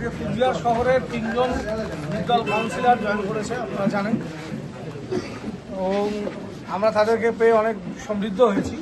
কুচবিহার শহরের তিনজন নির্দল কাউন্সিলর জয়েন করেছে, আপনারা জানেন। এবং আমরা তাদেরকে পেয়ে অনেক সমৃদ্ধ হয়েছি।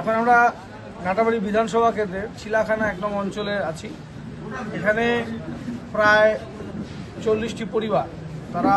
এখন আমরা নাটাবাড়ি বিধানসভা কেন্দ্রে চিলাখানা এক নম্বর অঞ্চলে আছি। এখানে প্রায় চল্লিশটি পরিবার, তারা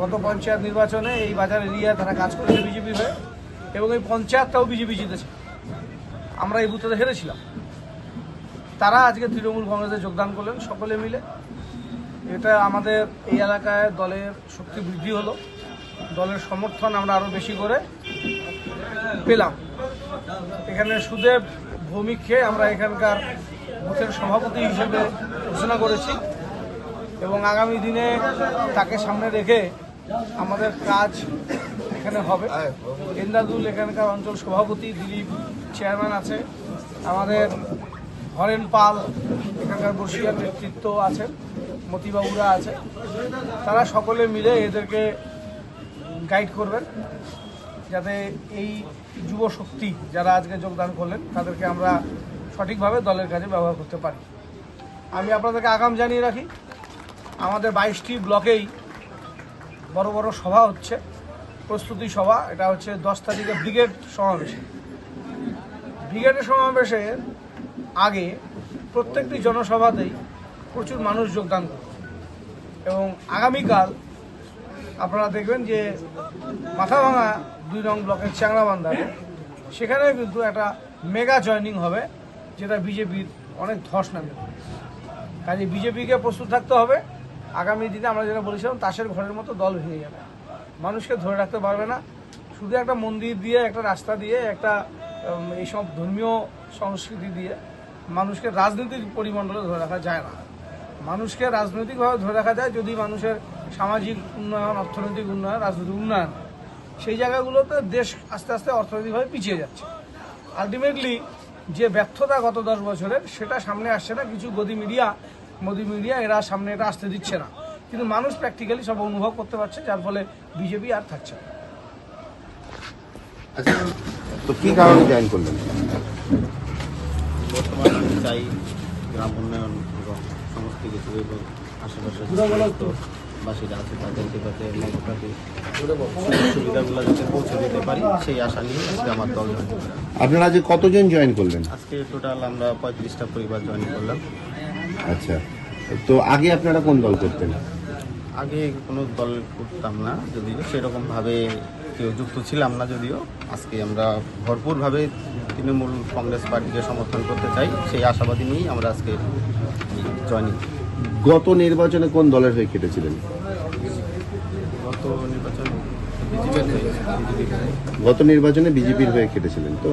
গত পঞ্চায়েত নির্বাচনে এই বাজার এরিয়ায় তারা কাজ করেছে বিজেপি হয়ে, এবং এই পঞ্চায়েতটাও বিজেপি জিতেছে। আমরা এই বুথে হেরেছিলাম। তারা আজকে তৃণমূল কংগ্রেসে যোগদান করলেন সকলে মিলে। এটা আমাদের এই এলাকায় দলের শক্তি বৃদ্ধি হলো। দলের সমর্থন আমরা আরও বেশি করে পেলাম। এখানে সুদেব ভৌমিককে আমরা এখানকার বুথের সভাপতি হিসেবে ঘোষণা করেছি এবং আগামী দিনে তাকে সামনে রেখে আমাদের কাজ এখানে হবে। এন্দাদুল এখানকার অঞ্চল সভাপতি দিলীপ চেয়ারম্যান আছে। আমাদের হরেন পাল এখানকার বর্ষিয়ার নেতৃত্ব আছেন, মতিবাবুরা আছে তারা সকলে মিলে এদেরকে গাইড করবেন, যাতে এই যুব শক্তি যারা আজকে যোগদান করলেন, তাদেরকে আমরা সঠিকভাবে দলের কাজে ব্যবহার করতে পারি। আমি আপনাদেরকে আগাম জানিয়ে রাখি, আমাদের বাইশটি ব্লকেই বড় বড় সভা হচ্ছে, প্রস্তুতি সভা, এটা হচ্ছে দশ তারিখে ব্রিগেড সমাবেশ। ব্রিগেডের সমাবেশের আগে প্রত্যেকটি জনসভাতেই প্রচুর মানুষ যোগদান করবে এবং আগামীকাল আপনারা দেখবেন যে মাথাভাঙা দুই নং ব্লকের চ্যাংরাবান্ধারে সেখানে কিন্তু একটা মেগা জয়নিং হবে, যেটা বিজেপির অনেক ধস নামে। কাজে বিজেপিকে প্রস্তুত থাকতে হবে। আগামী দিনে আমরা যেটা বলেছিলাম, তাসের ঘরের মতো দল ভেঙে যাবে। মানুষকে ধরে রাখতে পারবে না। শুধু একটা মন্দির দিয়ে, একটা রাস্তা দিয়ে, একটা এইসব ধর্মীয় সংস্কৃতি দিয়ে মানুষকে রাজনৈতিক পরিমণ্ডলে ধরে রাখা যায় না। মানুষকে রাজনৈতিকভাবে ধরে রাখা যায় যদি মানুষের সামাজিক উন্নয়ন, অর্থনৈতিক উন্নয়ন, রাজনৈতিক উন্নয়ন। সেই জায়গাগুলোতে দেশ আস্তে আস্তে অর্থনৈতিকভাবে পিছিয়ে যাচ্ছে। আলটিমেটলি যে ব্যর্থতা গত দশ বছরের, সেটা সামনে আসছে না। কিছু গদি মিডিয়া মোদি মিডিয়া এরা সামনে এটা আসতে দিচ্ছে না। কিন্তু মানুষ প্র্যাকটিক্যালি সব অনুভব করতে পারছে, যার ফলে বিজেপি আর থাকছে না। আচ্ছা তো কি কারণে জয়েন করলেন? বর্তমানে আমি চাই গ্রাম উন্নয়ন এবং সমস্ত কিছু এবং আশেপাশে যে বাসীরা আছে তাদেরকে যাতে মমতাকে সুবিধাগুলো যাতে পৌঁছে দিতে পারি সেই আশা নিয়ে আজকে আমার দল জয়েন আপনারা যে কতজন জয়েন করলেন? আজকে টোটাল আমরা পঁয়ত্রিশটা পরিবার জয়েন করলাম। আচ্ছা। তো আগে আপনারা কোন দল করতেন? আগে কোনো দল করতাম না যদি সেরকমভাবে যুক্ত ছিলাম না যদিও। আজকে আমরা ভরপুরভাবে তৃণমূল কংগ্রেস পার্টিকে সমর্থন করতে চাই সেই আশাবাদী নিয়েই আমরা আজকে জয়েনিং গত নির্বাচনে কোন দলের হয়ে কেটেছিলেন? গত নির্বাচন গত নির্বাচনে বিজেপির হয়ে কেটেছিলেন তো?